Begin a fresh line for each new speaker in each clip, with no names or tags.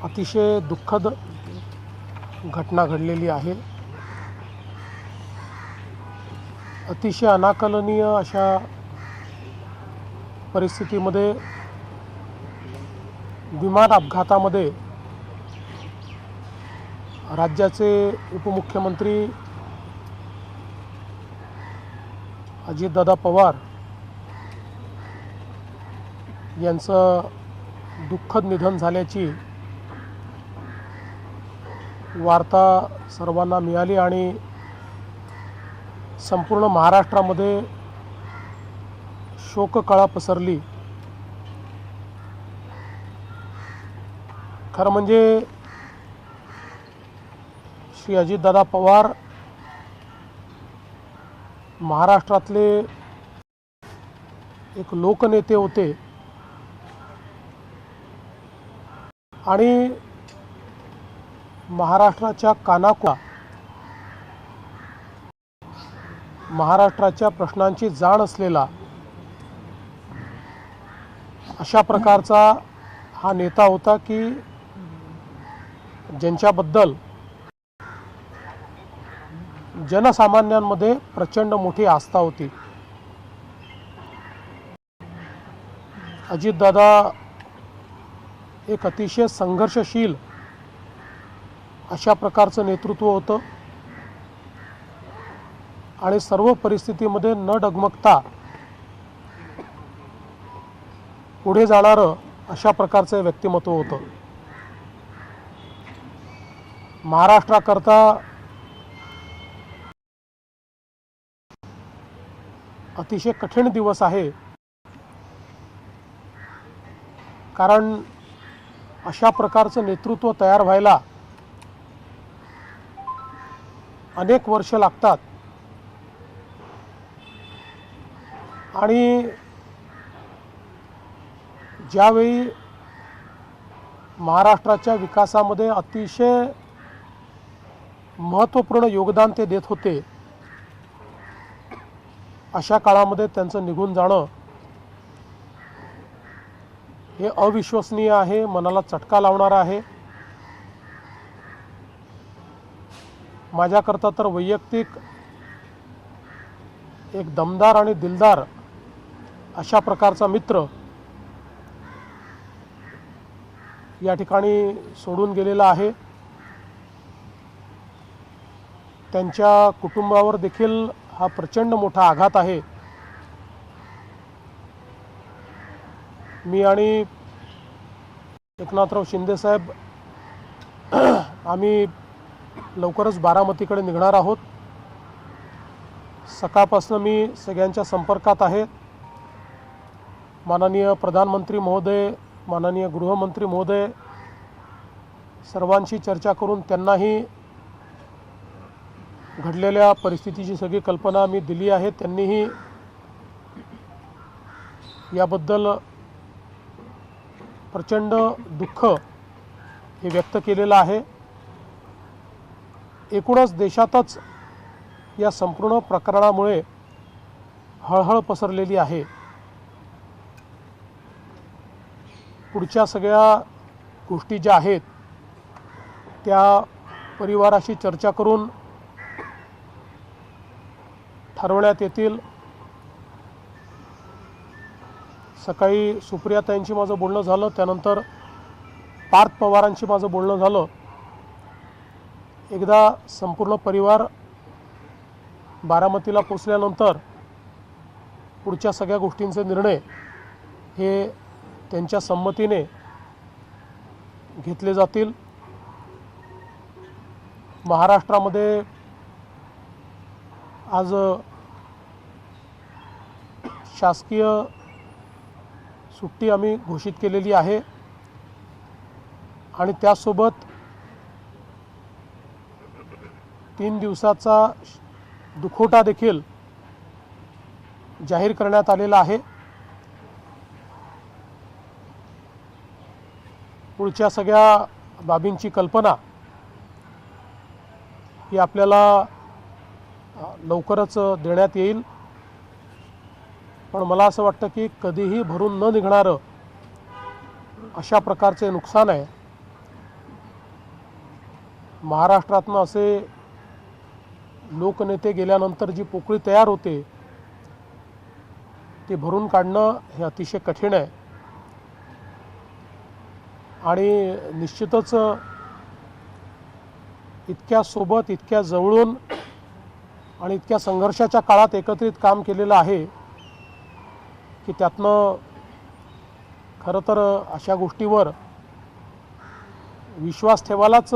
अतिशय दुःखद घटना घडलेली आहे. अतिशय अनाकलनीय अशा परिस्थितीमध्ये विमान अपघातामध्ये राज्याचे उपमुख्यमंत्री अजितदादा पवार यांचं दुःखद निधन झाल्याची वार्ता सर्वांना मिळाली आणि संपूर्ण महाराष्ट्रामध्ये शोककळा पसरली. खरं म्हणजे श्री अजितदादा पवार महाराष्ट्रातले एक लोकनेते होते. आणि महाराष्ट्राच्या कानाकोपा महाराष्ट्राच्या प्रश्नांची जाण असलेला अशा प्रकारचा हा नेता होता की ज्यांच्याबद्दल जनसामान्यांमध्ये प्रचंड मोठी आस्था होती. अजितदादा एक अतिशय संघर्षशील अशा प्रकारचं नेतृत्व होतं. आणि सर्व परिस्थितीमध्ये न डगमगता पुढे जाणारं अशा प्रकारचं व्यक्तिमत्व होतं. महाराष्ट्राकरता अतिशय कठीण दिवस आहे. कारण अशा प्रकारचं नेतृत्व तयार व्हायला अनेक वर्ष लागतात. आणि ज्यावेळी महाराष्ट्राच्या विकासामध्ये अतिशय महत्त्वपूर्ण योगदान ते देत होते अशा काळामध्ये त्यांचं निघून जाणं हे अविश्वसनीय आहे मनाला चटका लावणारं आहे. माझ्याकरता तर वैयक्तिक एक दमदार आणि दिलदार अशा प्रकारचा मित्र या ठिकाणी सोडून गेलेला आहे. त्यांच्या कुटुंबावर देखील हा प्रचंड मोठा आघात आहे. मी आणि एकनाथराव शिंदेसाहेब आम्ही लवकरच बारामतीकडे निघणार आहोत. सकाळपासून मी सगळ्यांच्या संपर्कात आहे. माननीय प्रधानमंत्री महोदय माननीय गृहमंत्री महोदय सर्वांशी चर्चा करून त्यांनाही घडलेल्या परिस्थितीची सगळी कल्पना मी दिली आहे. त्यांनीही याबद्दल प्रचंड दुःख हे व्यक्त केलेलं आहे. एकूणच देशातच या संपूर्ण प्रकरणामुळे हळहळ पसरलेली आहे. पुढच्या सगळ्या गोष्टी ज्या आहेत त्या परिवाराशी चर्चा करून ठरवण्यात येतील. सकाळी सुप्रियाताईंशी माझं बोलणं झालं त्यानंतर पार्थ पवारांशी माझं बोलणं झालं. एकदा संपूर्ण परिवार बारामतीला पोचल्यानंतर पुढच्या सगळ्या गोष्टींचे निर्णय हे त्यांच्या संमतीने घेतले जातील. महाराष्ट्रामध्ये आज शासकीय सुट्टी आम्ही घोषित केलेली आहे. आणि त्यासोबत तीन दिवसाचा दुखोटा देखील जाहीर करण्यात आलेला आहे. पुढच्या सगळ्या बाबींची कल्पना ही आपल्याला लवकरच देण्यात येईल. पण मला असं वाटतं की कधीही भरून न निघणारं अशा प्रकारचे नुकसान आहे. महाराष्ट्रातनं असे लोकनेते गेल्यानंतर जी पोकळी तयार होते ते भरून काढणं हे अतिशय कठीण आहे. आणि निश्चितच इतक्या सोबत इतक्या जवळून आणि इतक्या संघर्षाच्या काळात एकत्रित काम केलेलं आहे की त्यातनं खरं तर अशा गोष्टीवर विश्वास ठेवायलाच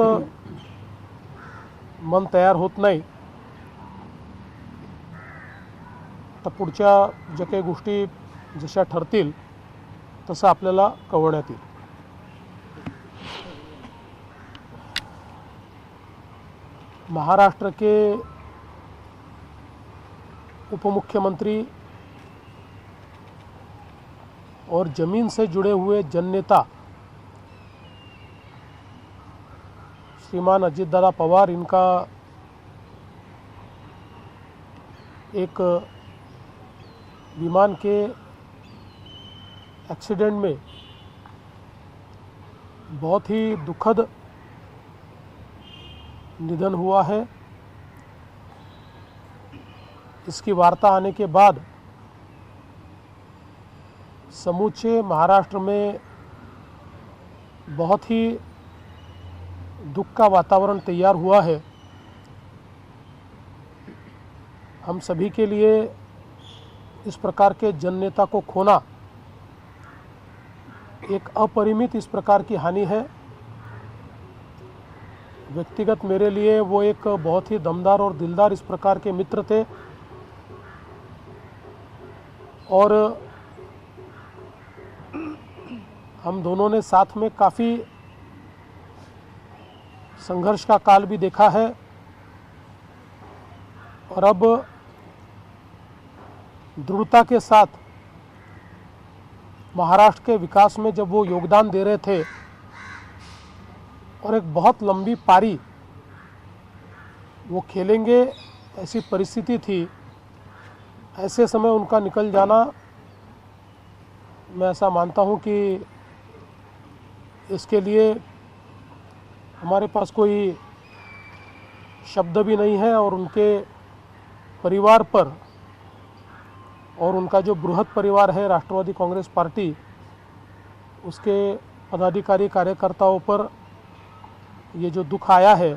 मन तयार होत नाही. तर पुढच्या ज्या काही गोष्टी जशा ठरतील, तसं कळवण्यात येईल. महाराष्ट्र के उप मुख्यमंत्री और ज़मीन से जुड़े हुए जन नेता श्रीमान अजित दादा पवार, इनका एक विमान के एक्सीडेंट में बहुत ही दुखद निधन हुआ है। इसकी वार्ता आने के बाद समूचे महाराष्ट्र में बहुत ही दुख का वातावरण तैयार हुआ है। हम सभी के लिए इस प्रकार के जन नेता को खोना एक अपरिमित इस प्रकार की हानि है। व्यक्तिगत मेरे लिए वो एक बहुत ही दमदार और दिलदार इस प्रकार के मित्र थे और हम दोनों ने साथ में काफ़ी संघर्ष का काल भी देखा है। और अब दृढ़ता के साथ महाराष्ट्र के विकास में जब वो योगदान दे रहे थे और एक बहुत लंबी पारी वो खेलेंगे, ऐसी परिस्थिति थी, ऐसे समय उनका निकल जाना, मैं ऐसा मानता हूँ कि इसके लिए हमारे पास कोई शब्द भी नहीं है और उनके परिवार पर और उनका जो बृहद परिवार है, राष्ट्रवादी कांग्रेस पार्टी, उसके पदाधिकारी कार्यकर्ताओं पर ये जो दुख आया है,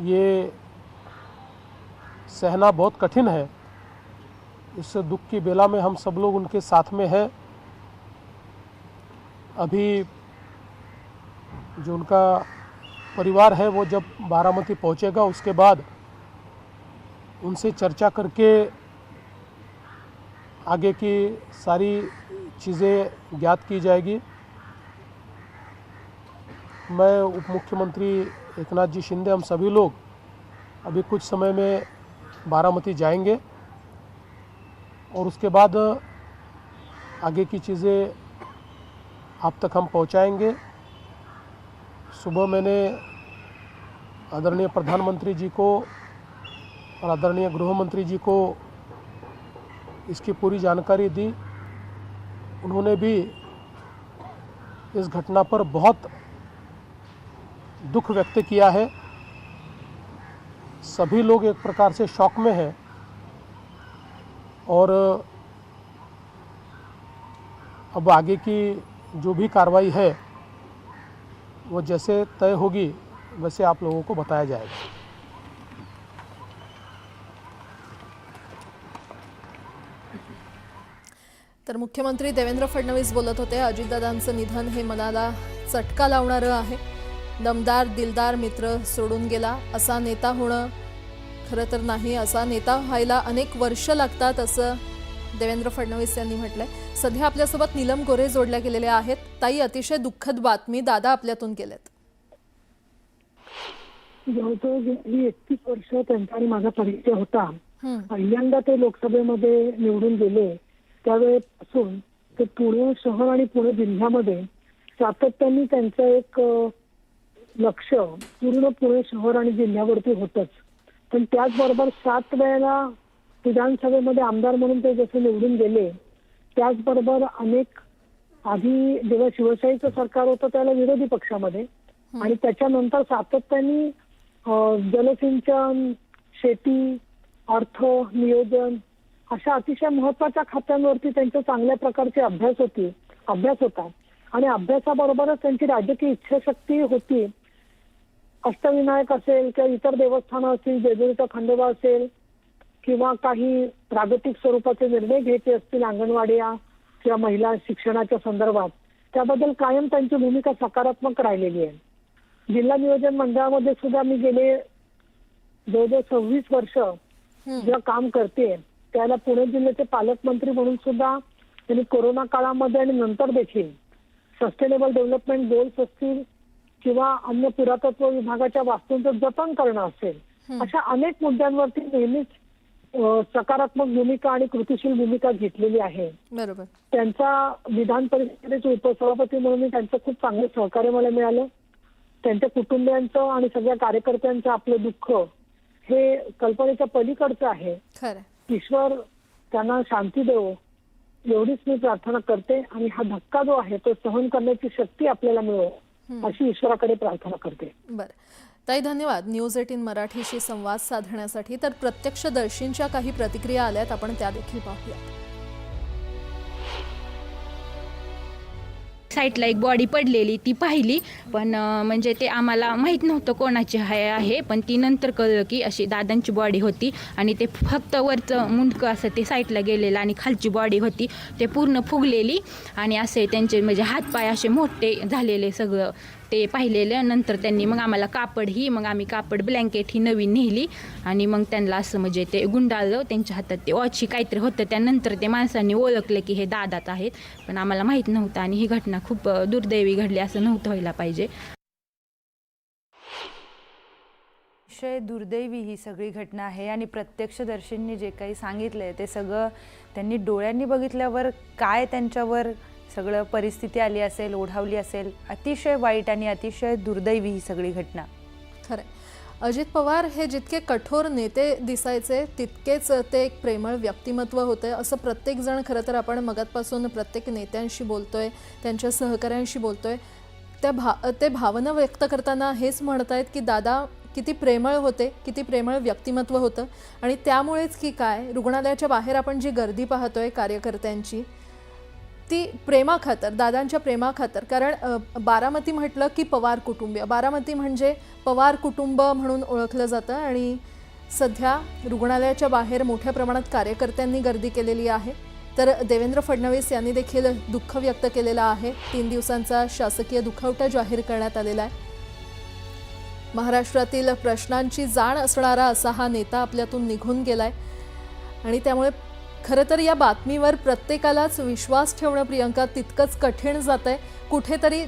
ये सहना बहुत कठिन है। इस दुख की बेला में हम सब लोग उनके साथ में हैं। अभी जो उनका परिवार है, वो जब बारामती पहुंचेगा, उसके बाद उनसे चर्चा करके आगे की सारी चीज़ें ज्ञात की जाएगी। मैं उप मुख्यमंत्री एकनाथ जी शिंदे, हम सभी लोग अभी कुछ समय में बारामती जाएँगे और उसके बाद आगे की चीज़ें आप तक हम पहुंचाएँगे। सुबह मैंने आदरणीय प्रधानमंत्री जी को और आदरणीय गृह मंत्री जी को इसकी पूरी जानकारी दी। उन्होंने भी इस घटना पर बहुत दुख व्यक्त किया है। सभी लोग एक प्रकार से शौक में हैं और अब आगे की जो भी कार्रवाई है, वो जैसे तय होगी, वैसे आप लोगों को बताया जाएगा।
तर मुख्यमंत्री देवेंद्र फडणवीस बोलत होते अजितदादांचं निधन हे मनाला चटका लावणारं आहे. दमदार दिलदार मित्र सोडून गेला असा नेता होणं खरं तर नाही असा नेता व्हायला अनेक वर्ष लागतात असं देवेंद्र फडणवीस यांनी म्हटलंय. सध्या आपल्यासोबत नीलम गोरे जोडल्या गेलेल्या आहेत. ताई अतिशय दुःखद बातमी दादा आपल्यातून
जवळजवळ गेली एकतीस वर्ष त्यांचा आणि माझा परिचय होता. पहिल्यांदा ते लोकसभेमध्ये निवडून गेले. त्यावेळेपासून ते पुणे शहर आणि पुणे जिल्ह्यामध्ये सातत्याने त्यांचं एक लक्ष पूर्ण पुणे शहर आणि जिल्ह्यावरती होतच. पण त्याचबरोबर सात वेळेला विधानसभेमध्ये आमदार म्हणून ते जसे निवडून गेले त्याचबरोबर अनेक आधी जेव्हा शिवशाहीचं सरकार होतं त्याला विरोधी पक्षामध्ये आणि त्याच्यानंतर सातत्याने जलसिंचन शेती अर्थ नियोजन अशा अतिशय महत्त्वाच्या खात्यांवरती त्यांचे चांगल्या प्रकारचे अभ्यास होती अभ्यास होता. आणि अभ्यासाबरोबरच त्यांची राजकीय इच्छाशक्ती होती. अष्टविनायक असेल किंवा इतर देवस्थानं असतील जेजुरीचा खंडोबा असेल किंवा काही प्रागतिक स्वरूपाचे निर्णय घ्यायचे असतील अंगणवाड्या किंवा महिला शिक्षणाच्या संदर्भात त्याबद्दल कायम त्यांची भूमिका सकारात्मक राहिलेली आहे. जिल्हा नियोजन मंडळामध्ये सुद्धा मी गेले जवळजवळ सव्वीस वर्ष जेव्हा काम करते त्याला पुणे जिल्ह्याचे पालकमंत्री म्हणून सुद्धा त्यांनी कोरोना काळामध्ये आणि नंतर देखील सस्टेनेबल डेव्हलपमेंट गोल्स असतील किंवा अन्य पुरातत्व विभागाच्या वास्तूंचं जतन करणं असेल. अशा अनेक मुद्द्यांवरती नेहमीच सकारात्मक भूमिका आणि कृतिशील भूमिका घेतलेली आहे.
बरोबर.
त्यांचा विधान परिषदेचे उपसभापती म्हणून त्यांचं खूप चांगलं सहकार्य मला मिळालं. त्यांच्या कुटुंबियांचं आणि सगळ्या कार्यकर्त्यांचं आपलं दुःख हे कल्पनेच्या पलीकडचं आहे. ईश्वर त्यांना शांती देवो. एवढीच मी प्रार्थना करते आणि हा धक्का जो आहे तो सहन करण्याची शक्ती आपल्याला मिळो अशी ईश्वराकडे प्रार्थना करते.
बरं. ताई धन्यवाद. न्यूज एटीन मराठीशी संवाद साधण्यासाठी. तर प्रत्यक्षदर्शींच्या काही प्रतिक्रिया आल्यात आपण त्या देखील पाहूयात.
साईडला एक बॉडी पडलेली ती पाहिली. पण म्हणजे ते आम्हाला माहीत नव्हतं कोणाची हाय आहे. पण ती नंतर कळलं की अशी दादांची बॉडी होती आणि ते फक्त वरचं मुंडकं असं ते साईडला गेलेलं आणि खालची बॉडी होती. ते पूर्ण फुगलेली आणि असे त्यांचे म्हणजे हातपाय असे मोठे झालेले सगळं. ते पाहिलेलं. नंतर त्यांनी मग आम्हाला कापड ही मग आम्ही कापड ब्लँकेट ही नवीन नेली. आणि मग त्यांना असं म्हणजे ते गुंडाळलं त्यांच्या हातात. ते ऑची काहीतरी होतं. त्यानंतर ते माणसांनी ओळखलं की हे दादाच आहेत. पण आम्हाला माहीत नव्हतं आणि ही घटना खूप दुर्दैवी घडली असं नव्हतं व्हायला पाहिजे.
अतिशय दुर्दैवी ही सगळी घटना आहे आणि प्रत्यक्षदर्शींनी जे काही सांगितलं आहे ते सगळं त्यांनी डोळ्यांनी बघितल्यावर काय त्यांच्यावर सगळं परिस्थिती आली असेल ओढावली असेल अतिशय वाईट आणि अतिशय दुर्दैवी ही सगळी घटना.
खरं अजित पवार हे जितके कठोर नेते दिसायचे तितकेच ते एक प्रेमळ व्यक्तिमत्व होते. असं प्रत्येकजण खरं तर आपण मगातपासून प्रत्येक नेत्यांशी बोलतोय त्यांच्या सहकाऱ्यांशी बोलतोय. त्या भा ते भावना व्यक्त करताना हेच म्हणतायत की दादा किती प्रेमळ होते किती प्रेमळ व्यक्तिमत्व होतं. आणि त्यामुळेच की काय रुग्णालयाच्या बाहेर आपण जी गर्दी पाहतोय कार्यकर्त्यांची ती प्रेमाखातर दादांच्या प्रेमाखातर. कारण बारामती म्हटलं की पवार कुटुंबीय. बारामती म्हणजे पवार कुटुंब म्हणून ओळखलं जातं आणि सध्या रुग्णालयाच्या बाहेर मोठ्या प्रमाणात कार्यकर्त्यांनी गर्दी केलेली आहे. तर देवेंद्र फडणवीस यांनी देखील दुःख व्यक्त केलेलं आहे. तीन दिवसांचा शासकीय दुखवटा जाहीर करण्यात आलेला आहे. महाराष्ट्रातील प्रश्नांची जाण असणारा असा हा नेता आपल्यातून निघून गेलाय. आणि त्यामुळे खरं तर या बातमीवर प्रत्येकालाच विश्वास ठेवणं प्रियंका तितकंच कठीण जात आहे कुठेतरी